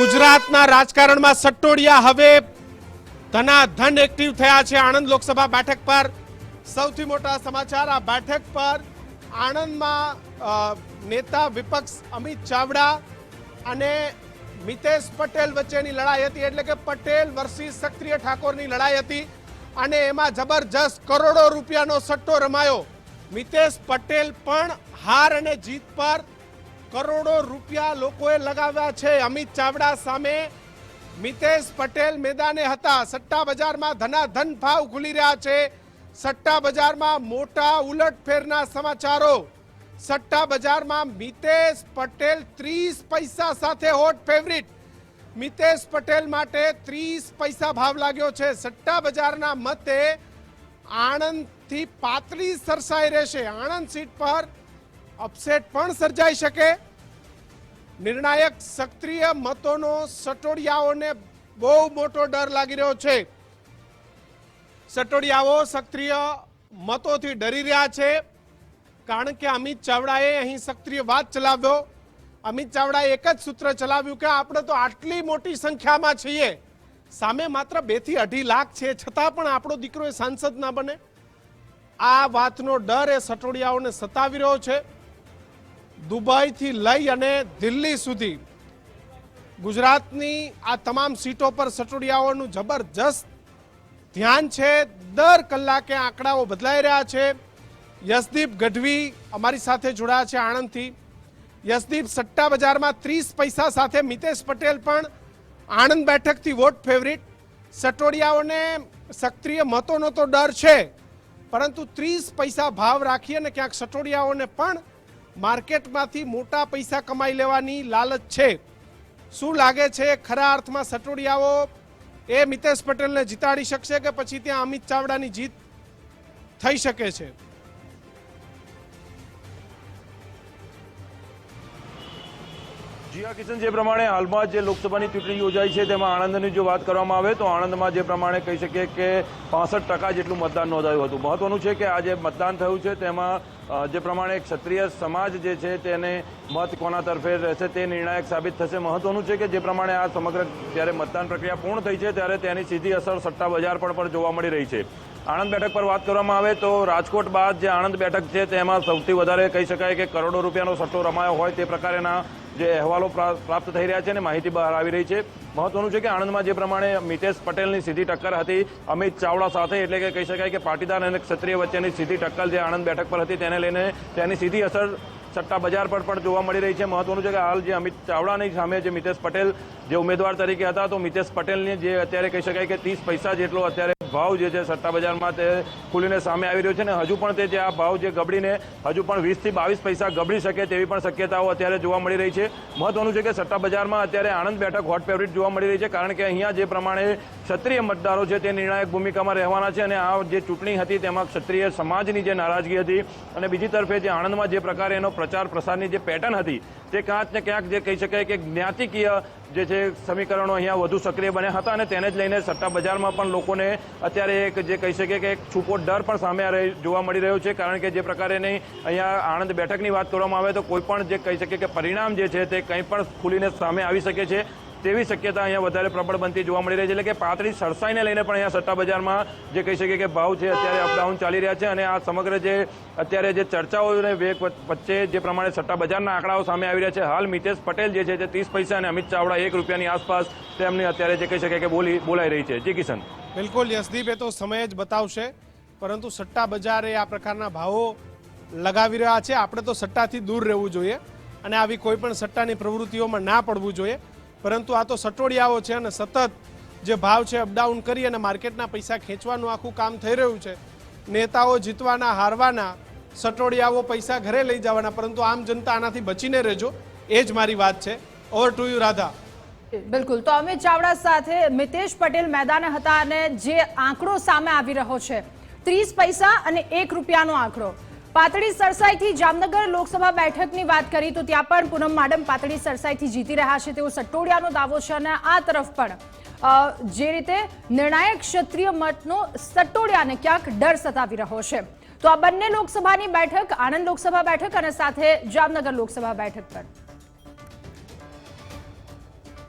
ગુજરાતના રાજકારણમાં સટ્ટોડિયા હવે ધનાધન એક્ટિવ થયા છે આણંદ લોકસભા બેઠક પર. સૌથી મોટા સમાચાર આ બેઠક પર આણંદમાં નેતા વિપક્ષ અમિત ચાવડા અને મિતેશ પટેલ વચ્ચેની લડાઈ હતી એટલે કે પટેલ વર્ષી સક્રિય ઠાકોરની લડાઈ હતી અને એમાં જબરજસ્ત કરોડો રૂપિયાનો સટ્ટો રમાયો. મિતેશ પટેલ પણ હાર અને જીત પર કરોડો રૂપિયા લોકોએ લગાવ્યા છે. અમિત ચાવડા સામે મિતેશ પટેલ મેદાને હતા. સટ્ટા બજારમાં ધનાધન ભાવ ખુલી રહ્યા છે. સટ્ટા બજારમાં મોટા ઉલટફેરના સમાચારો. સટ્ટા બજારમાં મિતેશ પટેલ ત્રીસ પૈસા સાથે હોટ ફેવરિટ મિતેશ પટેલ માટે ત્રીસ પૈસા ભાવ લાગ્યો છે. સટ્ટા બજારના મતે આણંદથી પાતળી સરસાઈ રહેશે. આણંદ સીટ પર અપસેટ પણ સર્જાઈ શકે. નિર્ણાયક સક્રિય મતોનો સટોડિયાઓને બહુ મોટો ડર લાગી રહ્યો છે. સટોડિયાઓ સક્રિય મતોથી ડરી રહ્યા છે. કારણ કે અમિત ચાવડાએ અહીં સક્રિય વાત ચલાવ્યો. અમિત ચાવડાએ એક જ સૂત્ર ચલાવ્યું કે આપણે તો આટલી મોટી સંખ્યામાં છીએ. સામે માત્ર બેથી અઢી લાખ છે, છતાં પણ આપણો દીકરો એ સાંસદ ના બને. આ વાતનો ડર એ સટોડિયાઓને સતાવી રહ્યો છે. દુબઈથી લઈ અને દિલ્હી સુધી ગુજરાતની આ તમામ સીટો પર સટોડિયાઓનું જબરજસ્ત ધ્યાન છે. દર કલાકે આંકડાઓ બદલાઈ રહ્યા છે. યશદીપ ગઢવી અમારી સાથે જોડાયા છે આણંદથી. યશદીપ સટ્ટા બજારમાં ત્રીસ પૈસા સાથે મિતેશ પટેલ પણ આણંદ બેઠકથી વોટ ફેવરિટ. સટોડિયાઓને સક્રિય મતોનો તો ડર છે. પરંતુ ત્રીસ પૈસા ભાવ રાખી અને ક્યાંક સટોડિયાઓને પણ માર્કેટમાંથી મોટા પૈસા કમાઈ લેવાની લાલચ છે. શું લાગે છે ખરા અર્થમાં સટોડિયાઓ એ મિતેશ પટેલને જીતાડી શકશે કે પછી ત્યાં અમિત ચાવડાની જીત થઈ શકે છે? જી હા, કિશન, જે પ્રમાણે હાલમાં જે લોકસભાની ચૂંટણી યોજાઈ છે, તેમાં આણંદની જો વાત કરવામાં આવે, તો આણંદમાં જે પ્રમાણે કહી શકીએ કે પાસઠ ટકા જેટલું મતદાન નોંધાયું હતું. મહત્વનું છે કે આ જે મતદાન થયું છે, તેમાં જે પ્રમાણે ક્ષત્રિય સમાજ જે છે, તેને મત કોના તરફે રહેશે તે નિર્ણાયક સાબિત થશે. મહત્વનું છે કે જે પ્રમાણે આ સમગ્ર જ્યારે મતદાન પ્રક્રિયા પૂર્ણ થઈ છે, ત્યારે તેની સીધી અસર સટ્ટા બજાર પર પણ જોવા મળી રહી છે. આણંદ બેઠક પર વાત કરવામાં આવે, તો રાજકોટ બાદ જે આણંદ બેઠક છે, તેમાં સૌથી વધારે કહી શકાય કે કરોડો રૂપિયાનો સટ્ટો રમાયો હોય તે પ્રકારના જે અહેવાલો પ્રા- પ્રાપ્ત થઈ રહ્યા છે અને માહિતી બહાર આવી રહી છે. મહત્વનું છે કે આણંદમાં જે પ્રમાણે મિતેશ પટેલની સીધી ટક્કર હતી, અમિત ચાવડા સાથે, એટલે કે કહી શકાય કે પાટીદાર અને ક્ષત્રિય વચ્ચેની સીધી ટક્કર જે આણંદ બેઠક પર હતી, તેને લઈને તેની સીધી અસર સટ્ટા બજાર પર પણ જોવા મળી રહી છે. મહત્વનું છે કે હાલ જે અમિત ચાવડાની સામે જે મિતેશ પટેલ જે ઉમેદવાર તરીકે હતા, તો મિતેશ પટેલની જે અત્યારે કહી શકાય કે ત્રીસ પૈસા જેટલો અત્યારે ભાવ જે છે સટ્ટા બજારમાં તે ખુલીને સામે આવી રહ્યો છે અને હજુ પણ તે જે આ ભાવ જે ગબડીને હજુ પણ વીસથી બાવીસ પૈસા ગબડી શકે તેવી પણ શક્યતાઓ અત્યારે જોવા મળી રહી છે. મહત્વનું છે કે સટ્ટા બજારમાં અત્યારે આણંદ બેઠક હોટ ફેવરિટ જોવા મળી રહી છે, કારણ કે અહીંયા જે પ્રમાણે ક્ષત્રિય મતદારો છે તે નિર્ણાયક ભૂમિકામાં રહેવાના છે અને આ જે ચૂંટણી હતી તેમાં ક્ષત્રિય સમાજની જે નારાજગી હતી અને બીજી તરફે જે આણંદમાં જે પ્રકારે એનો પ્રચાર પ્રસારની જે પેટર્ન હતી, તે ક્યાંક ને ક્યાંક જે કહી શકાય કે જ્ઞાતિકીય જે છે સમીકરણો અહીંયા વધુ સક્રિય બન્યા હતા અને તેને જ લઈને સટ્ટા બજારમાં પણ લોકોને અત્યારે એક જે કહી શકીએ કે એક છૂપો ડર પણ સામે જોવા મળી રહ્યો છે. કારણ કે જે પ્રકારેની અહીંયા આણંદ બેઠકની વાત કરવામાં આવે તો કોઈ પણ જે કહી શકીએ કે પરિણામ જે છે તે કંઈ પણ ખુલીને સામે આવી શકે છે. તેવી શક્યતા અહીંયા વધારે પ્રબળ બનતી જોવા મળી રહી છે. એટલે કે પાતળી સરસાઈને લઈને પણ અહીંયા સટ્ટા બજારમાં જે કહી શકીએ કે ભાવ છે, અત્યારે અપડાઉન ચાલી રહ્યા છે અને આ સમગ્ર જે અત્યારે જે ચર્ચાઓ અને વેગ વચ્ચે જે પ્રમાણે સટ્ટા બજારના આંકડાઓ સામે આવી રહ્યા છે. હાલ મિતેશ પટેલ જે છે તે ત્રીસ પૈસા અને અમિત ચાવડા એક રૂપિયાની આસપાસ તેમની અત્યારે જે કહી શકીએ કે બોલી, બોલાઈ રહી છે. જી કિશન. બિલકુલ, યશદીપ, એ તો સમય જ બતાવશે. પરંતુ સટ્ટા બજારે આ પ્રકારના ભાવો લગાવી રહ્યા છે. આપણે તો સટ્ટાથી દૂર રહેવું જોઈએ અને આવી કોઈ પણ સટ્ટાની પ્રવૃત્તિઓમાં ના પડવું જોઈએ. પરંતુ આ તો સટોડિયાઓ છે અને સતત જે ભાવ છે અપડાઉન કરી અને માર્કેટના પૈસા ખેંચવાનું આખું કામ થઈ રહ્યું છે. નેતાઓ જીતવાના, હારવાના, સટોડિયાઓ પૈસા ઘરે લઈ જવાના, પરંતુ આમ જનતા આનાથી બચીને રહેજો. એ જ મારી વાત છે. Over to you Radha. બિલકુલ. તો અમિત ચાવડા સાથે મિતેશ પટેલ મેદાને હતા અને જે આંકડો સામે આવી રહ્યો છે, ત્રીસ પૈસા અને એક રૂપિયાનો આંકડો. પાતળી સરસાઈથી જામનગર લોકસભા બેઠકની વાત કરી તો ત્યાં પણ પૂનમ માડમ પાતળી સરસાઈથી જીતી રહ્યા છે. તેવો સટોડિયાનો દાવો છે અને આ તરફ પણ જે રીતે નિર્ણાયક ક્ષત્રિય મતનો સટોડિયાને ક્યાંક ડર સતાવી રહ્યો છે. તો આ બંને લોકસભાની બેઠક, આણંદ લોકસભા બેઠક અને સાથે જામનગર લોકસભા બેઠક પર.